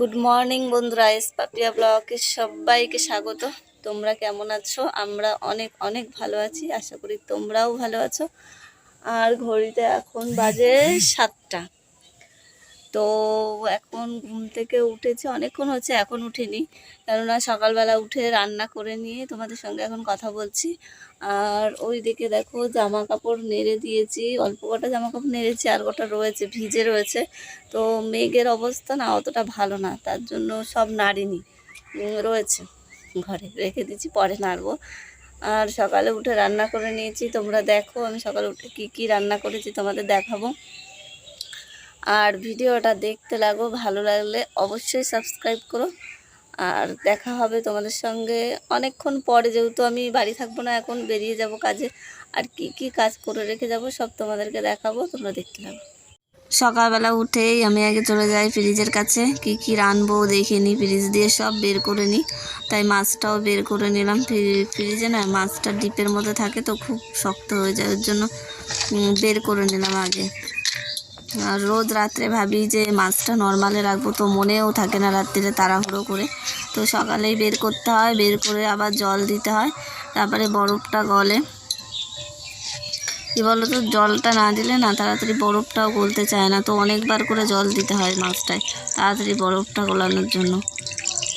Good morning বন্ধুরা। S Papiya ব্লগে সবাইকে স্বাগত। তোমরা কেমন আছো? আমরা অনেক অনেক ভালো আছি। আশা করি তোমরাও ভালো আছো। আর ঘড়িতে এখন বাজে সাতটা। তো এখন ঘুম থেকে উঠেছি, অনেকক্ষণ হচ্ছে এখন উঠিনি। কেননা সকালবেলা উঠে রান্না করে নিয়ে তোমাদের সঙ্গে এখন কথা বলছি। আর ওই দিকে দেখো জামা কাপড় নেড়ে দিয়েছি, অল্প কটা জামা কাপড় নেড়েছি, আর কটা রয়েছে, ভিজে রয়েছে। তো মেঘের অবস্থা না অতটা ভালো না, তার জন্য সব নাড়িনি রয়েছে ঘরে, রেখে দিচ্ছি পরে নাড়বো। আর সকালে উঠে রান্না করে নিয়েছি, তোমরা দেখো আমি সকালে উঠে কি কি রান্না করেছি তোমাদের দেখাবো। আর ভিডিওটা দেখতে লাগো, ভালো লাগলে অবশ্যই সাবস্ক্রাইব করো। আর দেখা হবে তোমাদের সঙ্গে অনেকক্ষণ পরে, যেহেতু আমি বাড়ি থাকব না এখন, বেরিয়ে যাব কাজে। আর কি কি কাজ করে রেখে যাব, সব তোমাদেরকে দেখাবো, তোমরা দেখতে লাগো। সকালবেলা উঠেই আমি আগে চলে যাই ফ্রিজের কাছে, কি কি রানবো দেখে নিই ফ্রিজ দিয়ে সব বের করে নিই তাই মাছটাও বের করে নিলাম। ফ্রি- ফ্রিজে না মাছটা ডিপের মধ্যে থাকে তো খুব শক্ত হয়ে যায়, ওর জন্য বের করে নিলাম আগে। আর রোজ রাত্রে ভাবি যে মাছটা নর্মালে রাখব, তো মনেও থাকে না রাত্রিরে তাড়াহুড়ো করে। তো সকালেই বের করতে হয়, বের করে আবার জল দিতে হয়, তারপরে বরফটা গলে। কী বলো তো জলটা না দিলে না তাড়াতাড়ি বরফটাও গলতে চায় না, তো অনেকবার করে জল দিতে হয় মাছটায়, তাড়াতাড়ি বরফটা গলানোর জন্য।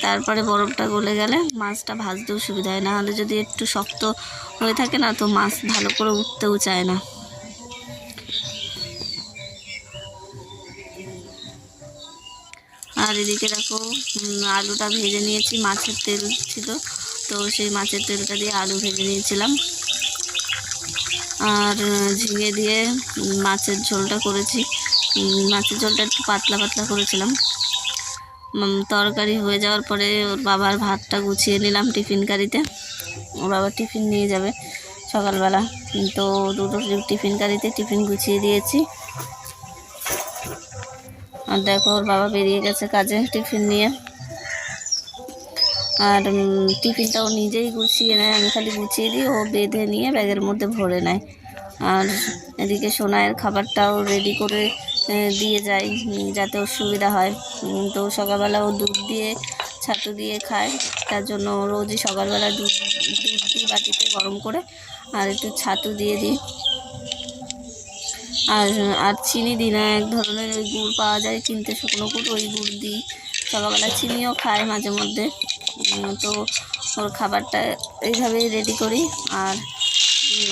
তারপরে বরফটা গলে গেলে মাছটা ভাজতেও সুবিধা হয়, না হলে যদি একটু শক্ত হয়ে থাকে না, তো মাছ ভালো করে উঠতেও চায় না। আর এদিকে দেখো আলুটা ভেজে নিয়েছি, মাছের তেল ছিল, তো সেই মাছের তেলটা দিয়ে আলু ভেজে নিয়েছিলাম। আর ঝিঙে দিয়ে মাছের ঝোলটা করেছি। মাছের ঝোলটা একটু পাতলা পাতলা করেছিলাম। তরকারি হয়ে যাওয়ার পরে ওর বাবার ভাতটা গুছিয়ে নিলাম টিফিন কারিতে। ওর বাবা টিফিন নিয়ে যাবে সকালবেলা। তো দুটো টিফিন কারিতে টিফিন গুছিয়ে দিয়েছি। আর দেখো ওর বাবা বেরিয়ে গেছে কাজে টিফিন নিয়ে। আর টিফিনটাও নিজেই গুছিয়ে নেয় আমি খালি গুছিয়ে দিই ও বেঁধে নিয়ে ব্যাগের মধ্যে ভরে নেয়। আর এদিকে সোনায়ের খাবারটাও রেডি করে দিয়ে উম, যাতে ওর সুবিধা হয়। তো সকালবেলা ও দুধ দিয়ে ছাতু দিয়ে খায় তার জন্য রোজই সকালবেলা দুধ দুধ দিই বাটিতে গরম করে আর একটু ছাতু দিয়ে দিই। আর আর চিনি দিই না, এক ধরনের ওই গুড় পাওয়া যায় কিনতে শুকনো গুড়, ওই গুড় দিই। সকালবেলা চিনিও খায় মাঝে মধ্যে। তো ওর খাবারটা এইভাবেই রেডি করি। আর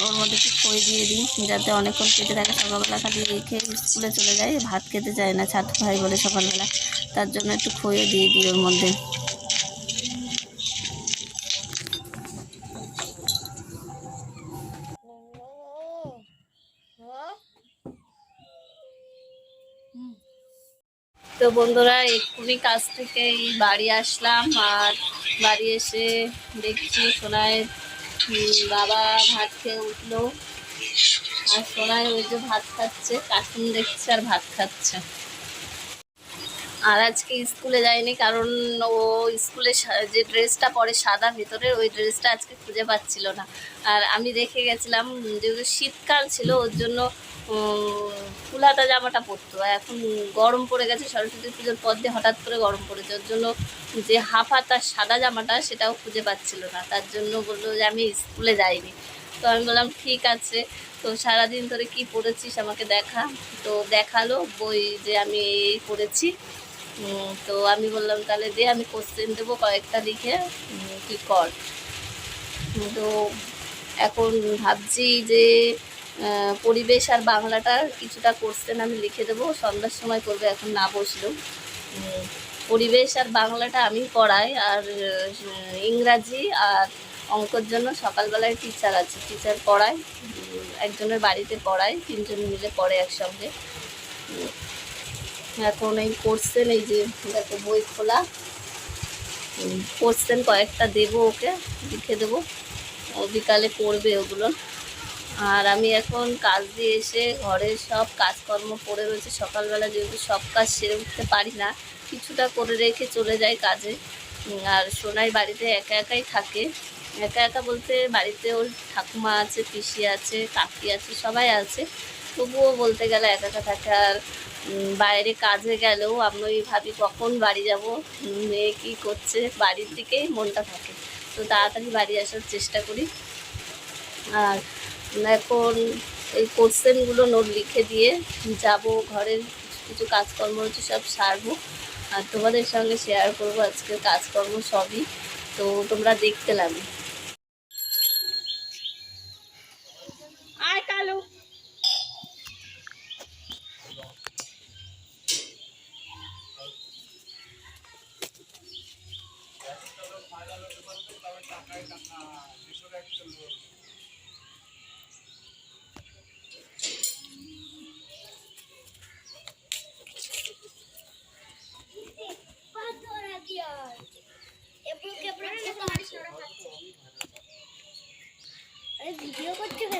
ওর মধ্যে একটু খই দিয়ে দিই, যাতে অনেকক্ষণ পেটে থাকে। সকালবেলা খালি রেখে স্কুলে চলে যায়, ভাত খেতে চায় না ছাতু ভাই বলে সকালবেলা। তার জন্য একটু খইও দিয়ে দিই ওর মধ্যে। তো বন্ধুরা, এক্ষুনি কাজ থেকে এই বাড়ি আসলাম আর বাড়ি এসে দেখছি সোনায় বাবা ভাত খেয়ে উঠল। আর সোনায় ওই যে ভাত খাচ্ছে, কার্টুন দেখছে আর ভাত খাচ্ছে। আর আজকে স্কুলে যায়নি কারণ ও স্কুলে যে ড্রেসটা পরে সাদা ভিতরে ওই ড্রেসটা আজকে খুঁজে পাচ্ছিল না। আর আমি রেখে গেছিলাম যেহেতু শীতকাল ছিল, ওর জন্য ফুলাতা জামাটা পরতো। এখন গরম পড়ে গেছে, সরস্বতী পুজোর পর দিয়ে হঠাৎ করে গরম পড়েছে, ওর জন্য যে হাফ হাতার সাদা জামাটা সেটাও খুঁজে পাচ্ছিল না। তার জন্য বলল যে আমি স্কুলে যাইনি। তো আমি বললাম, ঠিক আছে, তো সারাদিন ধরে কি পড়েছিস আমাকে দেখা? তো দেখাল বই যে আমি এই পড়েছি। তো আমি বললাম, তাহলে দে, আমি কোশ্চেন দেবো কয়েকটা লিখে তুই কর। তো এখন ভাবছি যে পরিবেশ আর বাংলাটার কিছুটা কোশ্চেন আমি লিখে দেবো। সন্ধ্যার সময় করবে এখন না বসলেও। পরিবেশ আর বাংলাটা আমি পড়াই আর ইংরাজি আর অঙ্কর জন্য সকালবেলায় টিচার আছে। টিচার উম, একজনের বাড়িতে পড়ায় তিনজন মিলে পড়ে একসঙ্গে। এখন এই কোশ্চেন এই যে দেখো বই খোলা। কোশ্চেন কয়েকটা দেবো ওকে লিখে দেবো। ও বিকালে পড়বে ওগুলো। আর আমি এখন কাজ দিয়ে এসে ঘরের সব কাজকর্ম পড়ে রয়েছে। সকালবেলা যেহেতু সব কাজ সেরে উঠতে পারি না, কিছুটা করে রেখে চলে যাই কাজে। আর সোনাই বাড়িতে একা একাই থাকে। একা একা বলতে বাড়িতে ওর ঠাকুমা আছে, পিসি আছে, কাকি আছে, সবাই আছে। তবুও বলতে গেলে একা একা থাকে। আর বাইরে কাজে গেলেও আমি ওই ভাবি কখন বাড়ি যাব মেয়ে কী করছে, বাড়ির দিকেই মনটা থাকে। তো তাড়াতাড়ি বাড়ি আসার চেষ্টা করি। আর এখন এই কোশ্চেনগুলো নোট লিখে দিয়ে যাব ঘরের কিছু কাজকর্ম হচ্ছে, সব সারবো। আর তোমাদের সঙ্গে শেয়ার করব আজকের কাজকর্ম সবই। তো তোমরা দেখতে লাগবে। ভিডিও করছ কেন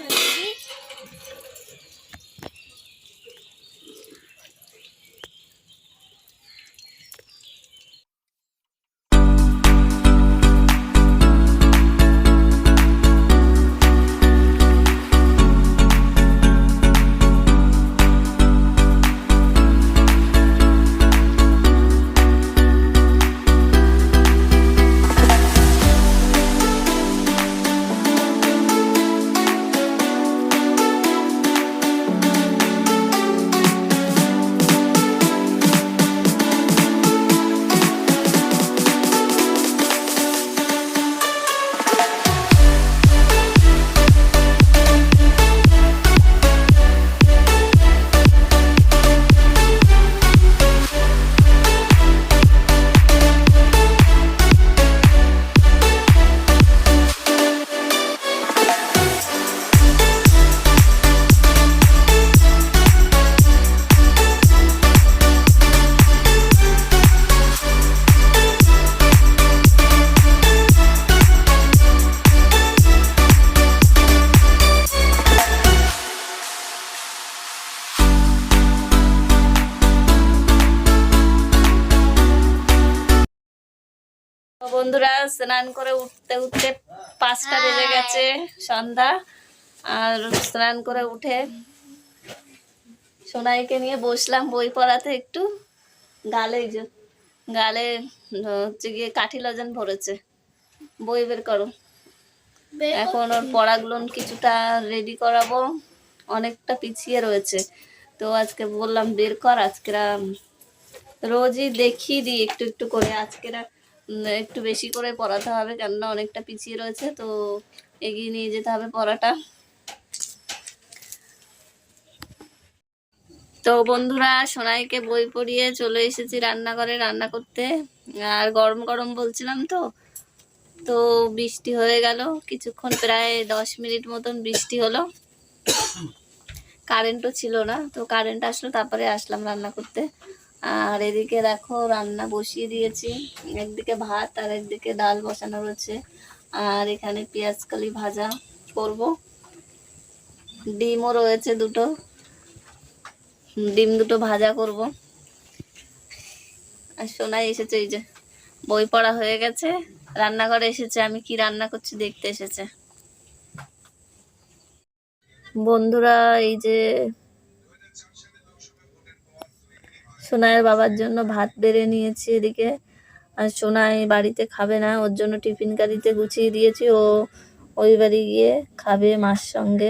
স্নান করে উঠতে উঠতে পাঁচটা বেজে গেছে সন্ধ্যা। আর স্নান করে উঠে সোনাইকে নিয়ে বসলাম বই পড়াতে একটু। গালে গালে হচ্ছে গিয়ে কাঠি লজন ভরেছে। বই বের করো। এখন ওর পড়াগুলো কিছুটা রেডি করাবো। অনেকটা পিছিয়ে রয়েছে। তো আজকে বললাম বের কর আজকেরা রোজই দেখিয়ে দিই একটু একটু করে। আজকেরা একটু বেশি করে পড়াতে হবে, কেননা অনেকটা পিছিয়ে রয়েছে, তো এগিয়ে নিয়ে যেতে হবে পড়াটা। তো বন্ধুরা, সোনাইকে বই পড়িয়ে চলে এসেছি রান্নাঘরে রান্না করতে। আর গরম গরম বলছিলাম তো তো বৃষ্টি হয়ে গেল। কিছুক্ষণ প্রায় দশ মিনিট মতন বৃষ্টি হলো। কারেন্টও ছিল না, তো কারেন্ট আসলো, তারপরে আসলাম রান্না করতে। আর এদিকে দেখো রান্না বসিয়ে দিয়েছি। একদিকে ভাত আর একদিকে ডাল বসানো রয়েছে। আর এখানে পেঁয়াজ কালি ভাজা করব। ডিমও রয়েছে দুটো। ডিম দুটো ভাজা করব। আর সোনাই এসেছে এই যে, বই পড়া হয়ে গেছে। রান্নাঘরে এসেছে, আমি কি রান্না করছি দেখতে এসেছে। বন্ধুরা, এই যে সোনাইয়ের বাবার জন্য ভাত বেড়ে নিয়েছি এদিকে। আর সোনাই বাড়িতে খাবে না, ওর জন্য টিফিন কারিতে গুছিয়ে দিয়েছি। ও ওই বাড়ি গিয়ে খাবে মার সঙ্গে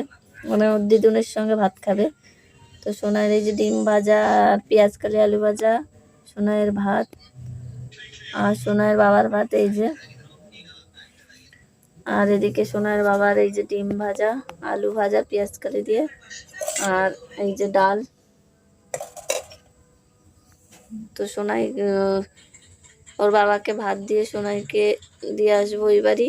মানে ওর দিদুনের সঙ্গে ভাত খাবে। তো সোনাইয়ের এই যে ডিম ভাজা, আর পেঁয়াজ কালি আলু ভাজা, সোনাইয়ের ভাত, আর সোনাইয়ের বাবার ভাত এই যে। আর এদিকে সোনার বাবার এই যে ডিম ভাজা, আলু ভাজা, পেঁয়াজ কালি দিয়ে, আর এই যে ডাল। তো সোনাই ওর বাবাকে ভাত দিয়ে সোনাইকে দিয়ে আসব ওই বাড়ি।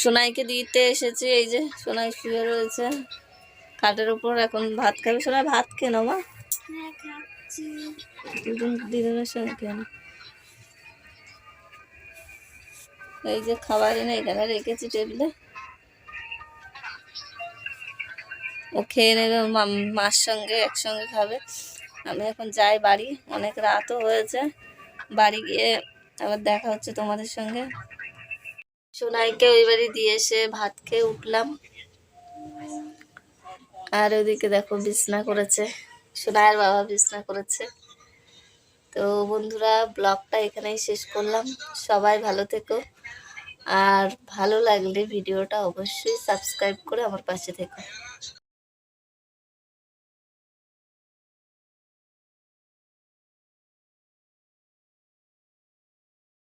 সোনাইকে দিতে এসেছি এই যে সোনাই শুয়ে রয়েছে। খাটের উপর এখন ভাত খাবে। সোনাই ভাত কেন মা? হ্যাঁ দুজন দিদুনের সঙ্গে কেন? এই যে খাবার এনে এখানে রেখেছি টেবিলে। ও খেয়ে নেবে মার সঙ্গে একসঙ্গে খাবে। আমি এখন যাই বাড়ি। অনেক রাতও হয়েছে। বাড়ি গিয়ে আবার দেখা হচ্ছে তোমাদের সঙ্গে। সোনাইকে ওই বাড়ি দিয়ে এসে ভাত খেয়ে উঠলাম। আর ওইদিকে দেখো বিছনা করেছে। সোনাইয়ের বাবা বিছনা করেছে। তো বন্ধুরা, ব্লগটা এখানেই শেষ করলাম। সবাই ভালো থেকো। আর ভালো লাগলে ভিডিওটা অবশ্যই সাবস্ক্রাইব করে আমার পাশে থেকো।